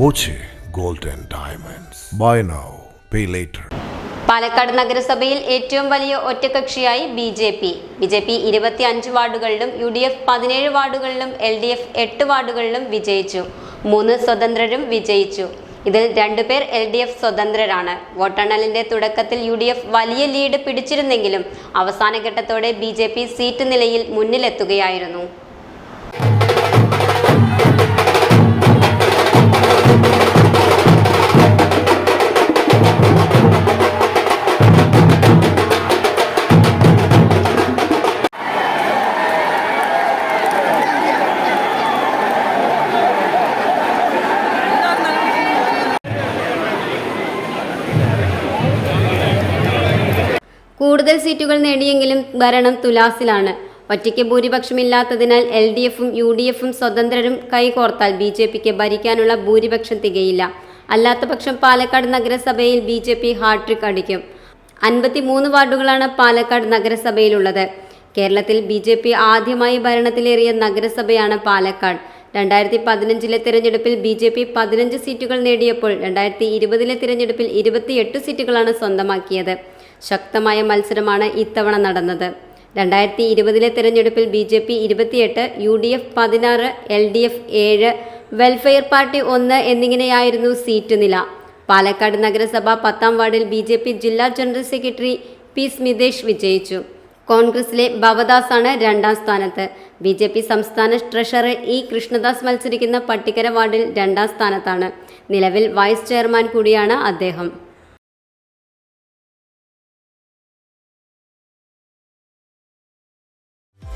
Boche gold Diamonds. Buy now, pay later. Palakkad നഗരസഭയിൽ ഏറ്റവും വലിയ ഒറ്റകക്ഷിയായി B J P. B J P ഇരുപത്തി അഞ്ച് വാർഡുകളിലും യു ഡി എഫ് പതിനേഴ് വാർഡുകളിലും എൽ ഡി എഫ് എട്ട് വാർഡുകളിലും വിജയിച്ചു. മൂന്ന് സ്വതന്ത്രരും വിജയിച്ചു. ഇതിൽ രണ്ടുപേർ എൽ ഡി എഫ് സ്വതന്ത്രരാണ്. വോട്ടെണ്ണലിന്റെ തുടക്കത്തിൽ യു ഡി എഫ് വലിയ ലീഡ് പിടിച്ചിരുന്നെങ്കിലും അവസാന ഘട്ടത്തോടെ ബി ജെ പി സീറ്റ് നിലയിൽ മുന്നിലെത്തുകയായിരുന്നു. കൂടുതൽ സീറ്റുകൾ നേടിയെങ്കിലും ഭരണം തുലാസിലാണ്. ഒറ്റയ്ക്ക് ഭൂരിപക്ഷമില്ലാത്തതിനാൽ എൽ ഡി എഫും യു ഡി എഫും സ്വതന്ത്രരും കൈകോർത്താൽ ബി ജെ പിക്ക് ഭരിക്കാനുള്ള ഭൂരിപക്ഷം തികയില്ല. അല്ലാത്തപക്ഷം പാലക്കാട് നഗരസഭയിൽ ബി ജെ പി ഹാട്രിക് അടിക്കും. അൻപത്തി മൂന്ന് വാർഡുകളാണ് പാലക്കാട് നഗരസഭയിലുള്ളത്. കേരളത്തിൽ ബി ജെ പി ആദ്യമായി ഭരണത്തിലേറിയ നഗരസഭയാണ് പാലക്കാട്. രണ്ടായിരത്തി പതിനഞ്ചിലെ തിരഞ്ഞെടുപ്പിൽ ബി ജെ പി പതിനഞ്ച് സീറ്റുകൾ നേടിയപ്പോൾ രണ്ടായിരത്തി ഇരുപതിലെ തിരഞ്ഞെടുപ്പിൽ ഇരുപത്തിയെട്ട് സീറ്റുകളാണ് സ്വന്തമാക്കിയത്. ശക്തമായ മത്സരമാണ് ഇത്തവണ നടന്നത്. രണ്ടായിരത്തി ഇരുപതിലെ തെരഞ്ഞെടുപ്പിൽ ബി ജെ പി ഇരുപത്തിയെട്ട് യു ഡി എഫ് പതിനാറ് എൽ ഡി എഫ് ഏഴ് വെൽഫെയർ പാർട്ടി ഒന്ന് എന്നിങ്ങനെയായിരുന്നു സീറ്റ് നില. പാലക്കാട് നഗരസഭ പത്താം വാർഡിൽ ബി ജെ പി ജില്ലാ ജനറൽ സെക്രട്ടറി പി സ്മിതേഷ് വിജയിച്ചു. കോൺഗ്രസിലെ ഭവദാസാണ് രണ്ടാം സ്ഥാനത്ത്. ബി ജെ പി സംസ്ഥാന ട്രഷറർ ഇ കൃഷ്ണദാസ് മത്സരിക്കുന്ന പട്ടിക്കര വാർഡിൽ രണ്ടാം സ്ഥാനത്താണ്. നിലവിൽ വൈസ് ചെയർമാൻ കൂടിയാണ് അദ്ദേഹം.